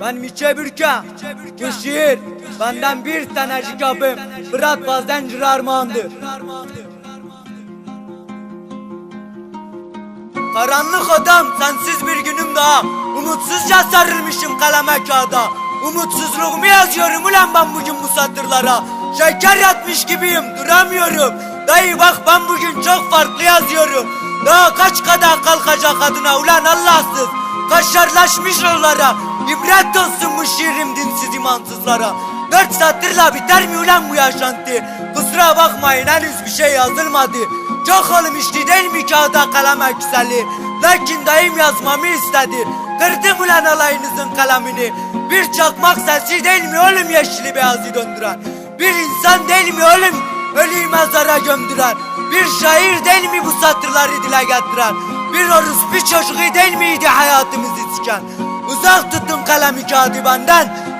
Ben Miçe Bürke. Bu benden bir tanecik abim. Fırat Bazdencir armağandır. Karanlık adam sensiz bir günüm daha. Umutsuzca sarılmışım kaleme kağıda. Umutsuzluğumu yazıyorum ulan ben bugün bu satırlara. Şeker yatmış gibiyim duramıyorum. Dayı bak ben bugün çok farklı yazıyorum. Daha kaç kadar kalkacak adına ulan Allahsız. Kaşarlaşmış yollara İbret olsun bu şiirim dinsiz imansızlara Dört satırla biter mi ulan bu yaşantı? Kusura bakmayın henüz bir şey yazılmadı. Çok olmuştu değil mi kağıda kalem güzeli Lakin dayım yazmamı istedi. Kırdım ulan alayınızın kalemini Bir çakmak sesi değil mi oğlum yeşili beyazı döndüren? Bir insan değil mi oğlum ölüyü mezara gömdüren? Bir şair değil mi bu satırları dile getiren? Bir orospu çocuğu değil miydi hayatımızı siken Uzak tutun kalemi kağıdı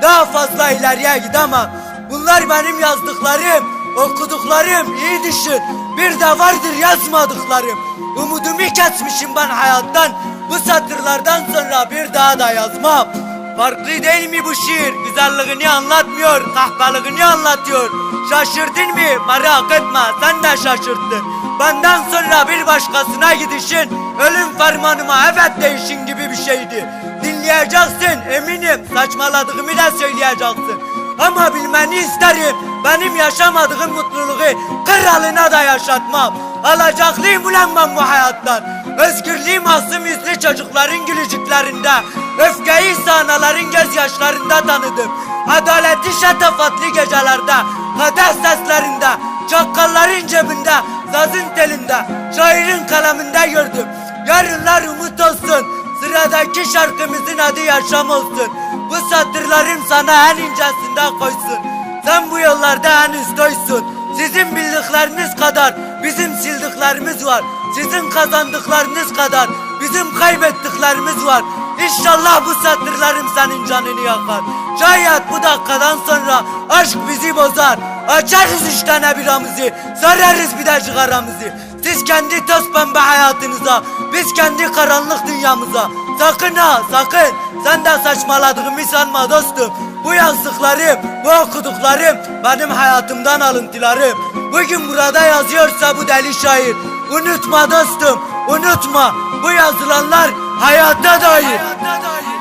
Daha fazla ileriye gidemem Bunlar benim yazdıklarım Okuduklarım iyi düşün. Bir de vardır yazmadıklarım. Umudumu kesmişim ben hayattan. Bu satırlardan sonra bir daha da yazmam Farklı değil mi bu şiir? Güzelliğini anlatmıyor Kahpeliğini anlatıyor. Şaşırdın mı? Merak etme sen de şaşırttın. Benden sonra bir başkasına gidişin Ölüm fermanıma evet değişin gibi bir şeydi. Dinleyeceksin eminim. Saçmaladığımı da söyleyeceksin ama bilmeni isterim benim yaşamadığım mutluluğu kralına da yaşatmam. Alacaklıyım ulan ben bu hayattan. Özgürlüğü masum yüzlü çocukların gülücüklerinde. Öfkeyi ise anaların gözyaşlarında tanıdım. Adaleti şatafatlı gecelerde. Kader seslerinde. Çakkalların cebinde. Sazın telinde. Şairin kaleminde gördüm. Yarınlar umut olsun. Sıradaki şarkımızın adı yaşam olsun. Bu satırlarım sana en incesinden koysun. Sen bu yollarda henüz doysun. Sizin bildikleriniz kadar bizim sildiklerimiz var. Sizin kazandıklarınız kadar bizim kaybettiklerimiz var. İnşallah bu satırlarım senin canını yakar. Şayet bu dakikadan sonra aşk bizi bozar. Açarız üç tane biramızı, sararız bir de cigaramızı. Siz kendi toz pembe hayatınıza, biz kendi karanlık dünyamıza. Sakın ha sakın, sen de saçmaladığımı sanma dostum. Bu yazdıklarım, bu okuduklarım benim hayatımdan alıntılarım. Bugün burada yazıyorsa bu deli şair. Unutma dostum, unutma. Bu yazılanlar hayata dair. Hayata dair.